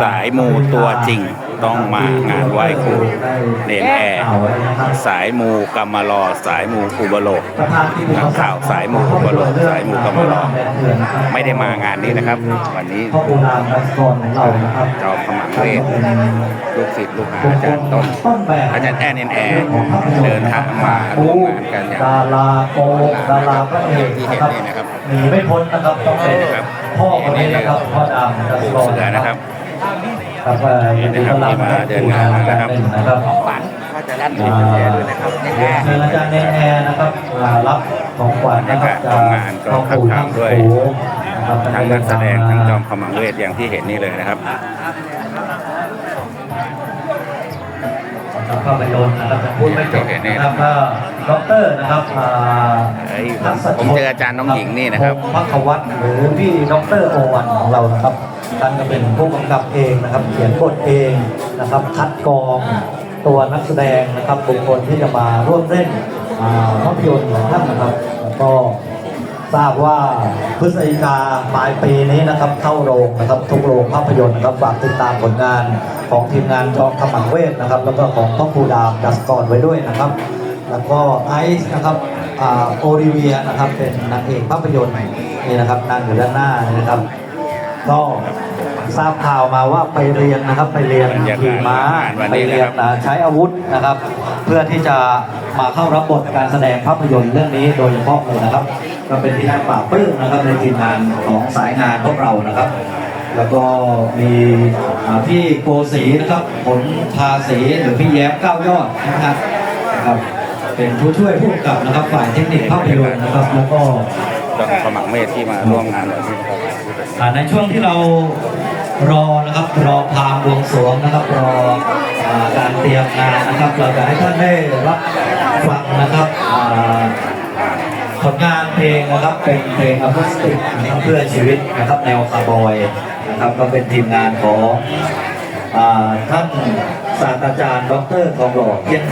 สายมูตัวจริง ต้องมางานไหว้ครูเนนแอร์สายมูกรรมลอสายมูอุบโลกนักข่าวสายมูอุบโลกสายมูกรรมลอไม่ได้มางานนี้นะครับ วันนี้พ่อปูรามดัสกรของเรานะครับจอมขมังเวทลูกศิษย์ลูกหาอาจารย์ต้นต้นแบบอาจารย์แอนเนนแอร์เดินทางมาร่วมงานกันอย่างดาราโกดาราพระเอกที่เห็นนี่นะครับหนีไม่พ้นนะครับต้องเป็นนี่นะครับพ่อคนนี้นะครับพ่อดำดัสกรเสือนะครับ ครับเอ่อยินดีต้อนรับนี่นะครับที่มาเดินงานนะครับหนึ่งนะครับฝันถ้าจะรับผิดแอร์ด้วยนะครับแอร์เชิญอาจารย์เนนแอร์นะครับอ่ารับของขวัญนะครับบรรยากาศของงานก็คักคักด้วยนะครับทั้งนักแสดงทั้งจอมขมังเวทอย่างที่เห็นนี่เลยนะครับ ภาพยนตร์นะครับจะพูดไม่จบนะครับก็ด็อกเตอร์นะครับอ่าเฮ้ยทักษะผมเจออาจารย์น้องหญิงนี่นะครับพงศ์พักวัตรหรือพี่ด็อกเตอร์โอวันของเรานะครับท่านก็เป็นผู้กำกับเองนะครับ เขียนบทเองนะครับคัดกรองตัวนักแสดงนะครับบุคคลที่จะมาร่วมเล่นอ่าภาพยนตร์ของท่านนะครับ แล้วก็ ทราบว่าพฤศจิกาปลายปีนี้นะครับเข้าโรงนะครับทุกโรงภาพยนตร์นะครับฝากติดตามผลงานของทีมงานจอมขมังเวทนะครับ แล้วก็ของพ่อครูดามดัสกรไว้ด้วยนะครับ แล้วก็ไอซ์นะครับอ่าโอริเวียนะครับเป็นนางเอกภาพยนตร์นี่นะครับนั่งอยู่ด้านหน้านะครับ ก็ทราบข่าวมาว่าไปเรียนนะครับ ไปเรียนบรรยากาศขี่ม้าวันไปนี้เรียนนะครับอ่าใช้อาวุธนะครับ เพื่อที่จะมาเข้ารับบทการแสดงภาพยนตร์เรื่องนี้โดยเฉพาะเลยนะครับ ก็เป็นที่น่าปราบปลื้มนะครับในทีมงานของสายงานพวกเรานะครับ แล้วก็มีอ่าพี่โกศรีนะครับผลภาษีหรือพี่แย้มเก้ายอดนะครับนะครับ เป็นผู้ช่วยผู้กำกับนะครับฝ่ายเทคนิคภาพยนตร์นะครับ แล้วก็ จอมขมังเวทที่มาร่วมงานวันนี้นะครับอ่าในช่วงที่เรารอนะครับรอพามบวงสรวงนะครับรออ่าการเตรียมงานนะครับ เราจะให้ท่านได้รับฟังนะครับอ่าผลงานเพลงนะครับเป็นเพลงอะคูสติกเพื่อชีวิตนะครับแนวคาร์บอยนะครับก็เป็นทีมงานของอ่าท่านศาสตราจารย์ดรทองหล่อเพียร